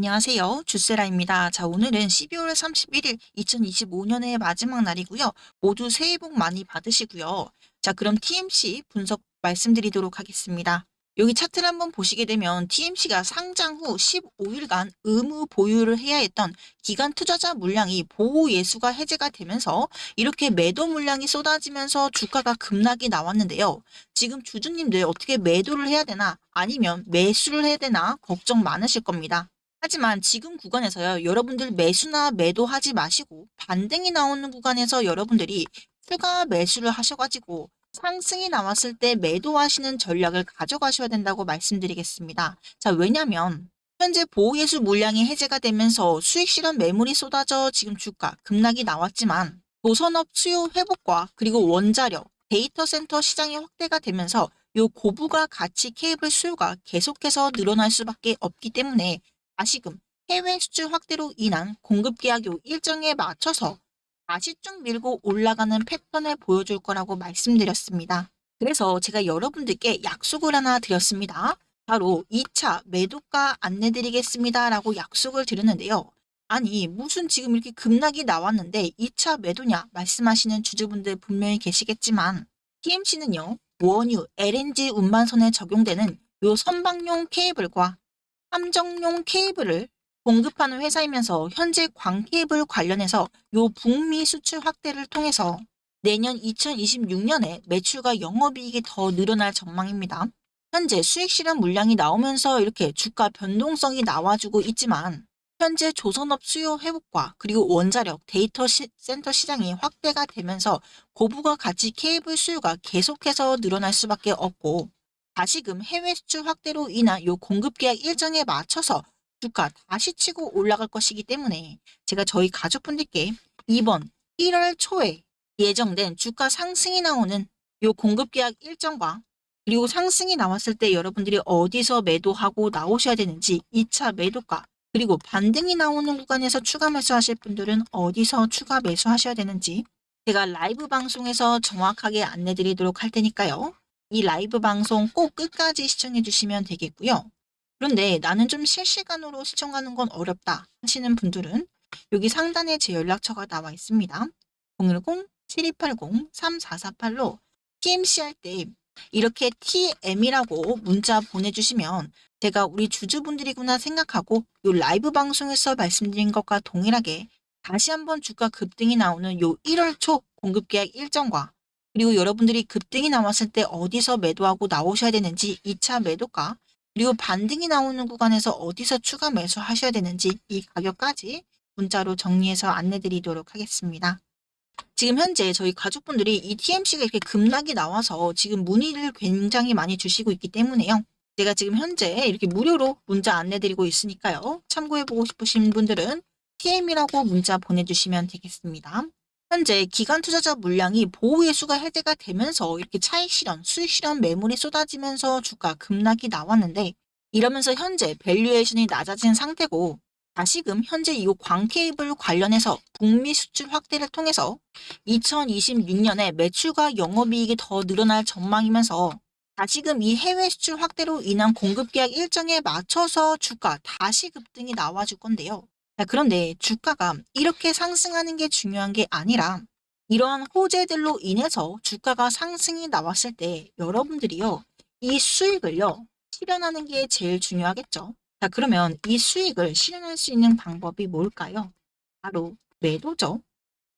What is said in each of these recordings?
안녕하세요. 주세라입니다. 자, 오늘은 12월 31일 2025년의 마지막 날이고요. 모두 새해 복 많이 받으시고요. 자, 그럼 TMC 분석 말씀드리도록 하겠습니다. 여기 차트를 한번 보시게 되면 TMC가 상장 후 15일간 의무 보유를 해야 했던 기간 투자자 물량이 보호 예수가 해제가 되면서 이렇게 매도 물량이 쏟아지면서 주가가 급락이 나왔는데요. 지금 주주님들 어떻게 매도를 해야 되나 아니면 매수를 해야 되나 걱정 많으실 겁니다. 하지만 지금 구간에서요, 여러분들 매수나 매도하지 마시고 반등이 나오는 구간에서 여러분들이 추가 매수를 하셔가지고 상승이 나왔을 때 매도하시는 전략을 가져가셔야 된다고 말씀드리겠습니다. 자, 왜냐면 현재 보호예수 물량이 해제가 되면서 수익 실현 매물이 쏟아져 지금 주가 급락이 나왔지만 조선업 수요 회복과 그리고 원자력, 데이터 센터 시장이 확대가 되면서 요 고부가 가치 케이블 수요가 계속해서 늘어날 수밖에 없기 때문에 다시금 해외 수출 확대로 인한 공급 계약 요 일정에 맞춰서 다시 쭉 밀고 올라가는 패턴을 보여줄 거라고 말씀드렸습니다. 그래서 제가 여러분들께 약속을 하나 드렸습니다. 바로 2차 매도가 안내드리겠습니다. 라고 약속을 드렸는데요. 아니, 무슨 지금 이렇게 급락이 나왔는데 2차 매도냐 말씀하시는 주주분들 분명히 계시겠지만 TMC는요, 원유, LNG 운반선에 적용되는 요 선박용 케이블과 함정용 케이블을 공급하는 회사이면서 현재 광 케이블 관련해서 요 북미 수출 확대를 통해서 내년 2026년에 매출과 영업이익이 더 늘어날 전망입니다. 현재 수익 실현 물량이 나오면서 이렇게 주가 변동성이 나와주고 있지만 현재 조선업 수요 회복과 그리고 원자력 데이터 시- 센터 시장이 확대가 되면서 고부가 가치 케이블 수요가 계속해서 늘어날 수밖에 없고 다시금 해외 수출 확대로 인한 요 공급 계약 일정에 맞춰서 주가 다시 치고 올라갈 것이기 때문에 제가 저희 가족분들께 이번 1월 초에 예정된 주가 상승이 나오는 요 공급 계약 일정과 그리고 상승이 나왔을 때 여러분들이 어디서 매도하고 나오셔야 되는지 2차 매도가 그리고 반등이 나오는 구간에서 추가 매수하실 분들은 어디서 추가 매수하셔야 되는지 제가 라이브 방송에서 정확하게 안내 드리도록 할 테니까요. 이 라이브 방송 꼭 끝까지 시청해 주시면 되겠고요. 그런데 나는 좀 실시간으로 시청하는 건 어렵다 하시는 분들은 여기 상단에 제 연락처가 나와 있습니다. 010-7280-3448로 TMC 할 때 이렇게 TM이라고 문자 보내주시면 제가 우리 주주분들이구나 생각하고 요 라이브 방송에서 말씀드린 것과 동일하게 다시 한번 주가 급등이 나오는 요 1월 초 공급 계약 일정과 그리고 여러분들이 급등이 나왔을 때 어디서 매도하고 나오셔야 되는지 2차 매도가 그리고 반등이 나오는 구간에서 어디서 추가 매수하셔야 되는지 이 가격까지 문자로 정리해서 안내드리도록 하겠습니다. 지금 현재 저희 가족분들이 이 TMC가 이렇게 급락이 나와서 지금 문의를 굉장히 많이 주시고 있기 때문에요. 제가 지금 현재 이렇게 무료로 문자 안내드리고 있으니까요. 참고해보고 싶으신 분들은 TM이라고 문자 보내주시면 되겠습니다. 현재 기간 투자자 물량이 보호의 수가 해제가 되면서 이렇게 차익 실현, 수익 실현 매물이 쏟아지면서 주가 급락이 나왔는데 이러면서 현재 밸류에이션이 낮아진 상태고 다시금 현재 이 광 케이블 관련해서 북미 수출 확대를 통해서 2026년에 매출과 영업이익이 더 늘어날 전망이면서 다시금 이 해외 수출 확대로 인한 공급 계약 일정에 맞춰서 주가 다시 급등이 나와줄 건데요. 자, 그런데 주가가 이렇게 상승하는 게 중요한 게 아니라 이러한 호재들로 인해서 주가가 상승이 나왔을 때 여러분들이요, 이 수익을요, 실현하는 게 제일 중요하겠죠. 자, 그러면 이 수익을 실현할 수 있는 방법이 뭘까요? 바로 매도죠.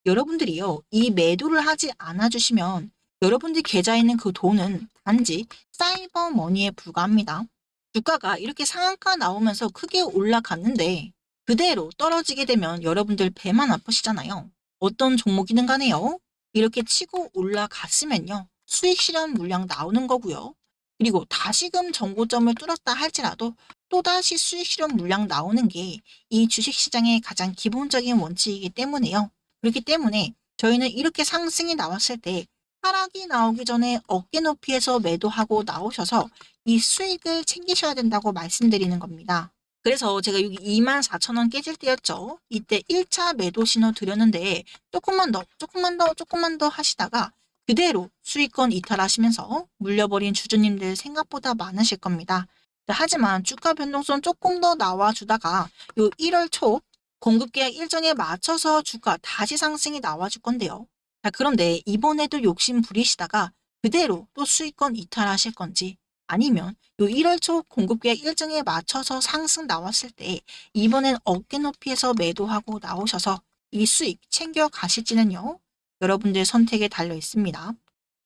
여러분들이요, 이 매도를 하지 않아 주시면 여러분들 계좌에 있는 그 돈은 단지 사이버 머니에 불과합니다. 주가가 이렇게 상한가 나오면서 크게 올라갔는데 그대로 떨어지게 되면 여러분들 배만 아프시잖아요. 어떤 종목이든 간에요. 이렇게 치고 올라갔으면요. 수익 실현 물량 나오는 거고요. 그리고 다시금 정고점을 뚫었다 할지라도 또다시 수익 실현 물량 나오는 게 이 주식시장의 가장 기본적인 원칙이기 때문에요. 그렇기 때문에 저희는 이렇게 상승이 나왔을 때 하락이 나오기 전에 어깨 높이에서 매도하고 나오셔서 이 수익을 챙기셔야 된다고 말씀드리는 겁니다. 그래서 제가 여기 24,000원 깨질 때였죠. 이때 1차 매도 신호 드렸는데 조금만 더, 조금만 더, 조금만 더 하시다가 그대로 수익권 이탈하시면서 물려버린 주주님들 생각보다 많으실 겁니다. 자, 하지만 주가 변동성 조금 더 나와주다가 요 1월 초 공급 계약 일정에 맞춰서 주가 다시 상승이 나와줄 건데요. 자, 그런데 이번에도 욕심 부리시다가 그대로 또 수익권 이탈하실 건지 아니면 요 1월 초 공급 계약 일정에 맞춰서 상승 나왔을 때 이번엔 어깨 높이에서 매도하고 나오셔서 이 수익 챙겨 가실지는요. 여러분들 선택에 달려 있습니다.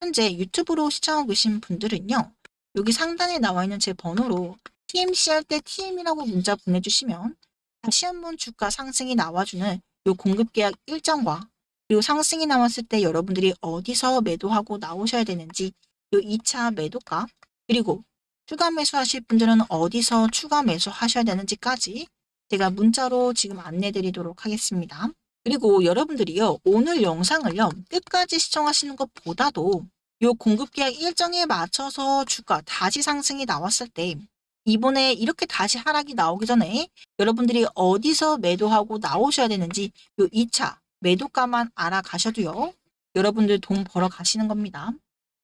현재 유튜브로 시청하고 계신 분들은요. 여기 상단에 나와 있는 제 번호로 TMC 할 때 TM이라고 문자 보내주시면 다시 한번 주가 상승이 나와주는 요 공급 계약 일정과 그리고 상승이 나왔을 때 여러분들이 어디서 매도하고 나오셔야 되는지 요 2차 매도가 그리고 추가 매수하실 분들은 어디서 추가 매수하셔야 되는지까지 제가 문자로 지금 안내 드리도록 하겠습니다. 그리고 여러분들이요 오늘 영상을요 끝까지 시청하시는 것보다도 요 공급 계약 일정에 맞춰서 주가 다시 상승이 나왔을 때 이번에 이렇게 다시 하락이 나오기 전에 여러분들이 어디서 매도하고 나오셔야 되는지 요 2차 매도가만 알아가셔도요. 여러분들 돈 벌어 가시는 겁니다.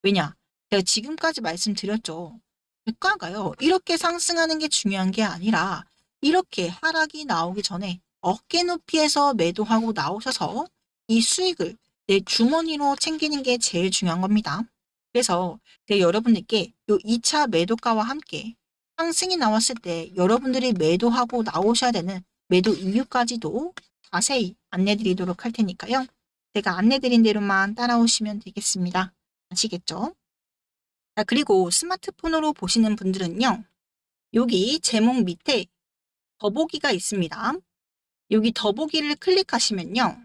왜냐? 제가 지금까지 말씀드렸죠. 주가가요. 이렇게 상승하는 게 중요한 게 아니라 이렇게 하락이 나오기 전에 어깨 높이에서 매도하고 나오셔서 이 수익을 내 주머니로 챙기는 게 제일 중요한 겁니다. 그래서 제가 여러분들께 요 2차 매도가와 함께 상승이 나왔을 때 여러분들이 매도하고 나오셔야 되는 매도 이유까지도 자세히 안내 드리도록 할 테니까요. 제가 안내 드린 대로만 따라오시면 되겠습니다. 아시겠죠? 자, 그리고 스마트폰으로 보시는 분들은요. 여기 제목 밑에 더보기가 있습니다. 여기 더보기를 클릭하시면요.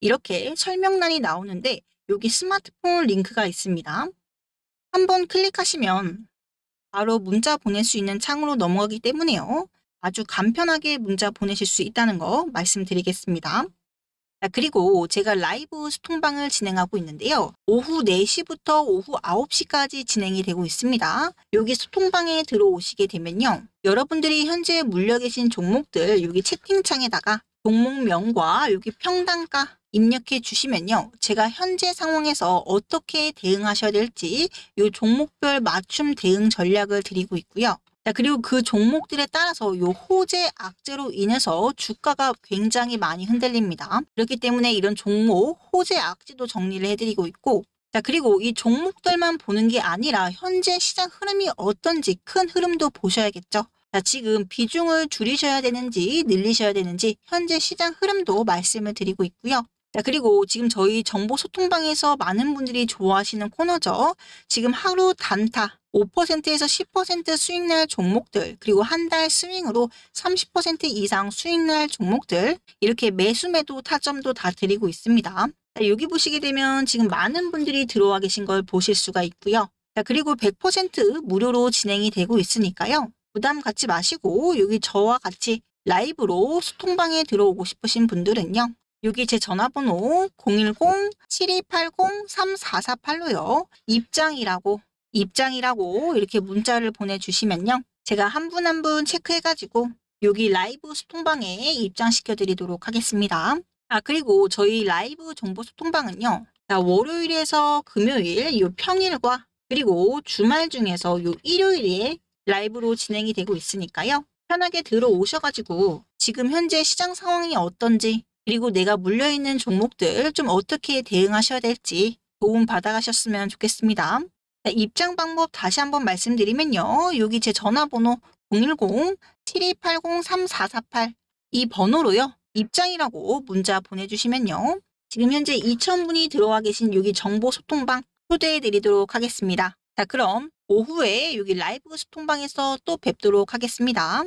이렇게 설명란이 나오는데 여기 스마트폰 링크가 있습니다. 한번 클릭하시면 바로 문자 보낼 수 있는 창으로 넘어가기 때문에요. 아주 간편하게 문자 보내실 수 있다는 거 말씀드리겠습니다. 자, 그리고 제가 라이브 소통방을 진행하고 있는데요. 오후 4시부터 오후 9시까지 진행이 되고 있습니다. 여기 소통방에 들어오시게 되면요. 여러분들이 현재 물려 계신 종목들 여기 채팅창에다가 종목명과 여기 평단가 입력해 주시면요. 제가 현재 상황에서 어떻게 대응하셔야 될지 이 종목별 맞춤 대응 전략을 드리고 있고요. 자, 그리고 그 종목들에 따라서 요 호재 악재로 인해서 주가가 굉장히 많이 흔들립니다. 그렇기 때문에 이런 종목 호재 악재도 정리를 해드리고 있고 자, 그리고 이 종목들만 보는 게 아니라 현재 시장 흐름이 어떤지 큰 흐름도 보셔야겠죠. 자, 지금 비중을 줄이셔야 되는지 늘리셔야 되는지 현재 시장 흐름도 말씀을 드리고 있고요. 자, 그리고 지금 저희 정보 소통방에서 많은 분들이 좋아하시는 코너죠. 지금 하루 단타 5%에서 10% 수익 날 종목들, 그리고 한 달 스윙으로 30% 이상 수익 날 종목들, 이렇게 매수 매도 타점도 다 드리고 있습니다. 자, 여기 보시게 되면 지금 많은 분들이 들어와 계신 걸 보실 수가 있고요. 자, 그리고 100% 무료로 진행이 되고 있으니까요. 부담 갖지 마시고 여기 저와 같이 라이브로 소통방에 들어오고 싶으신 분들은요. 여기 제 전화번호 010-7280-3448로요. 입장이라고, 입장이라고 이렇게 문자를 보내주시면요. 제가 한 분 한 분 체크해가지고 여기 라이브 소통방에 입장시켜 드리도록 하겠습니다. 아, 그리고 저희 라이브 정보 소통방은요. 자, 월요일에서 금요일, 요 평일과 그리고 주말 중에서 요 일요일에 라이브로 진행이 되고 있으니까요. 편하게 들어오셔가지고 지금 현재 시장 상황이 어떤지 그리고 내가 물려있는 종목들 좀 어떻게 대응하셔야 될지 도움 받아가셨으면 좋겠습니다. 자, 입장 방법 다시 한번 말씀드리면요. 여기 제 전화번호 010-7280-3448 이 번호로요. 입장이라고 문자 보내주시면요. 지금 현재 2,000분이 들어와 계신 여기 정보 소통방 초대해 드리도록 하겠습니다. 자, 그럼 오후에 여기 라이브 소통방에서 또 뵙도록 하겠습니다.